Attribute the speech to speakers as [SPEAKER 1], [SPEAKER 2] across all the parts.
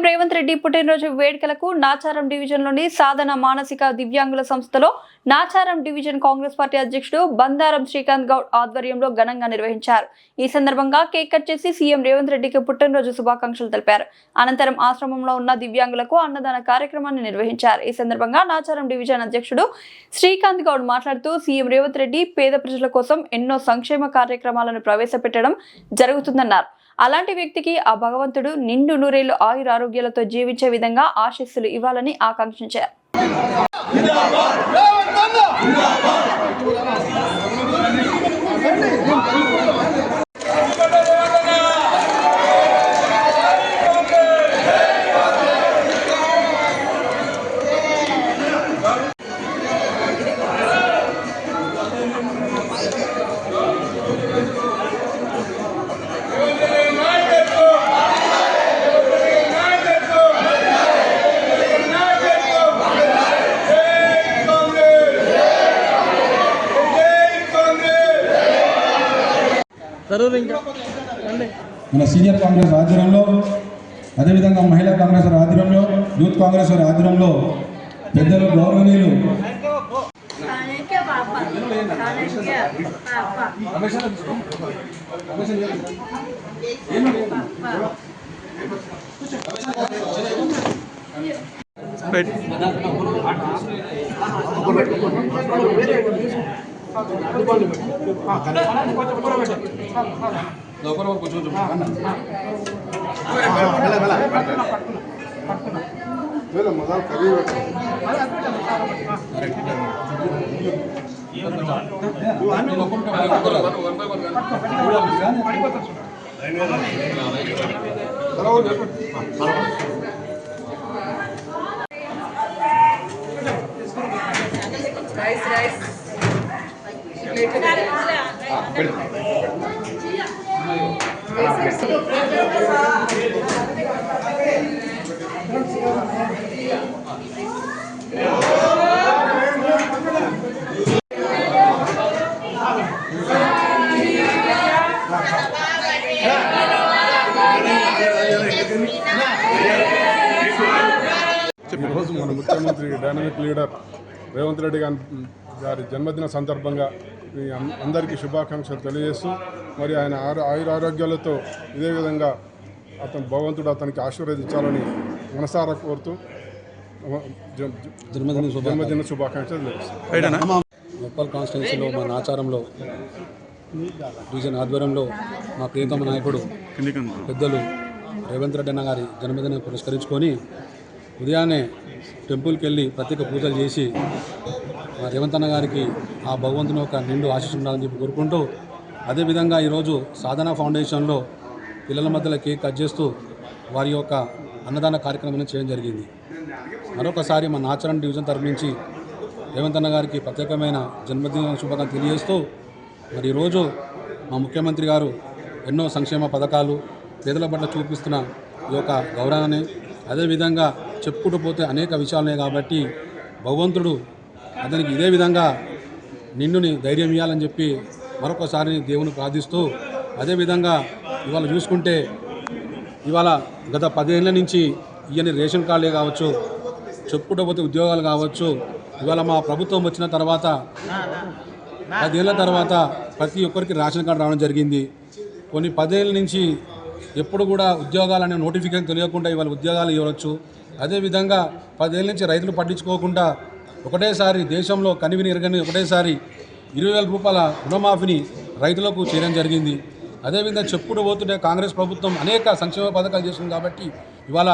[SPEAKER 1] CM Revanth Reddy పుట్టినరోజు వేడుకలకు నాచారం డివిజన్లోని సాధన మానసిక దివ్యాంగుల సంస్థలో నాచారం డివిజన్ కాంగ్రెస్ పార్టీ అధ్యక్షుడు బందారం శ్రీకాంత్ గౌడ్ ఆధ్వర్యంలో ఘనంగా నిర్వహించారు. ఈ సందర్భంగా కేక్ కట్ చేసి సీఎం రేవంత్ రెడ్డికి పుట్టినరోజు శుభాకాంక్షలు తెలిపారు. అనంతరం ఆశ్రమంలో ఉన్న దివ్యాంగులకు అన్నదాన కార్యక్రమాన్ని నిర్వహించారు. ఈ సందర్భంగా నాచారం డివిజన్ అధ్యక్షుడు శ్రీకాంత్ గౌడ్ మాట్లాడుతూ సీఎం రేవంత్ రెడ్డి పేద ప్రజల కోసం ఎన్నో సంక్షేమ కార్యక్రమాలను ప్రవేశపెట్టడం జరుగుతుందన్నారు. అలాంటి వ్యక్తికి ఆ భగవంతుడు నిండు నూరేళ్ళు ఆయురారోగ్యాలతో జీవించే విధంగా ఆశీస్సులు ఇవ్వాలని ఆకాంక్షించారు.
[SPEAKER 2] ఇంకా.
[SPEAKER 3] మన సీనియర్ కాంగ్రెస్ ఆధ్వర్యంలో అదేవిధంగా మహిళా కాంగ్రెస్ వారి ఆధ్వర్యంలో యూత్ కాంగ్రెస్ వారి ఆధ్వర్యంలో పెద్దలు గౌరవనీయులు.
[SPEAKER 4] చాణక్య పాప చాణక్య పాప
[SPEAKER 2] రైట్
[SPEAKER 5] ఈరోజు మన ముఖ్యమంత్రి డైనమిక్ లీడర్ రేవంత్ రెడ్డి గారి జన్మదిన సందర్భంగా అందరికీ శుభాకాంక్షలు తెలియజేస్తూ మరి ఆయన ఆరు ఆయురారోగ్యాలతో ఇదే విధంగా అతను భగవంతుడు అతనికి ఆశీర్వదించాలని మనసారా కోరుతూ
[SPEAKER 6] జన్మదిన శుభాకాంక్షలు.
[SPEAKER 5] జన్మదిన శుభాకాంక్షలు
[SPEAKER 6] ఉప్పల్ కాన్స్టిట్యున్సీలో మా నాచారంలో డివిజన్ ఆధ్వర్యంలో మా ప్రియతమ నాయకుడు పెద్దలు రేవంత్ రెడ్డి అన్న గారి జన్మదినం పురస్కరించుకొని ఉదయాన్నే టెంపుల్కి వెళ్ళి ప్రత్యేక పూజలు చేసి రేవంత్ అన్న గారికి ఆ భగవంతుని యొక్క నిండు ఆశీస్సు ఉండాలని చెప్పి కోరుకుంటూ అదేవిధంగా ఈరోజు సాధన ఫౌండేషన్లో పిల్లల మధ్యలో కేక్ కట్ చేస్తూ వారి యొక్క అన్నదాన కార్యక్రమం చేయడం జరిగింది. మరొకసారి మన ఆచరణ డివిజన్ తరపు నుంచి రేవంత్ అన్న గారికి ప్రత్యేకమైన జన్మదిన శుభాకాంక్షలు తెలియజేస్తూ మరి ఈరోజు మా ముఖ్యమంత్రి గారు ఎన్నో సంక్షేమ పథకాలు పేదల పట్ల చూపిస్తున్న ఈ యొక్క గౌరవాన్ని అదేవిధంగా చెప్పుకుంటూ పోతే అనేక విషయాలున్నాయి కాబట్టి భగవంతుడు అతనికి ఇదే విధంగా నిన్నుని ధైర్యం ఇవ్వాలని చెప్పి మరొకసారి దేవుని ప్రార్థిస్తూ అదేవిధంగా ఇవాళ చూసుకుంటే ఇవాళ గత పదేళ్ళ నుంచి ఇవన్నీ రేషన్ కార్డులే కావచ్చు చెప్పుకుంటపోతే ఉద్యోగాలు కావచ్చు ఇవాళ మా ప్రభుత్వం వచ్చిన తర్వాత పదేళ్ళ తర్వాత ప్రతి ఒక్కరికి రేషన్ కార్డు రావడం జరిగింది. కొన్ని పదేళ్ళ నుంచి ఎప్పుడు కూడా ఉద్యోగాలు అనే నోటిఫికేషన్ తెలియకుండా ఇవాళ ఉద్యోగాలు ఇవ్వచ్చు అదేవిధంగా పదేళ్ళ నుంచి రైతులు పట్టించుకోకుండా ఒకటేసారి దేశంలో కనివిని ఎరగని ఒకటేసారి ఇరవై వేల రూపాయల రుణమాఫీని రైతులకు చేయడం జరిగింది. అదేవిధంగా చెప్పుకుంటూ పోతుంటే కాంగ్రెస్ ప్రభుత్వం అనేక సంక్షేమ పథకాలు చేస్తుంది కాబట్టి ఇవాళ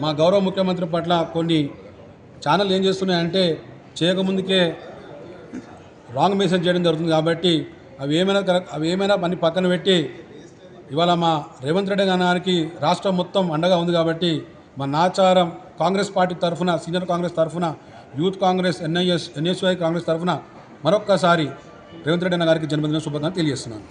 [SPEAKER 6] మా గౌరవ ముఖ్యమంత్రి పట్ల కొన్ని ఛానల్ ఏం చేస్తున్నాయంటే చేయకముందుకే రాంగ్ మెసేజ్ చేయడం జరుగుతుంది కాబట్టి అవి ఏమైనా అవి ఏమైనా పని పక్కన పెట్టి ఇవాళ మా రేవంత్ రెడ్డి గారికి రాష్ట్రం మొత్తం అండగా ఉంది కాబట్టి మా నాచారం కాంగ్రెస్ పార్టీ తరఫున సీనియర్ కాంగ్రెస్ తరఫున youth Congress NIS NSY Congress తరఫున మరొక్కసారి రేవంత్ రెడ్డి అన్న గారికి జన్మదిన శుభాకాంక్షలు తెలియజేస్తున్నాను.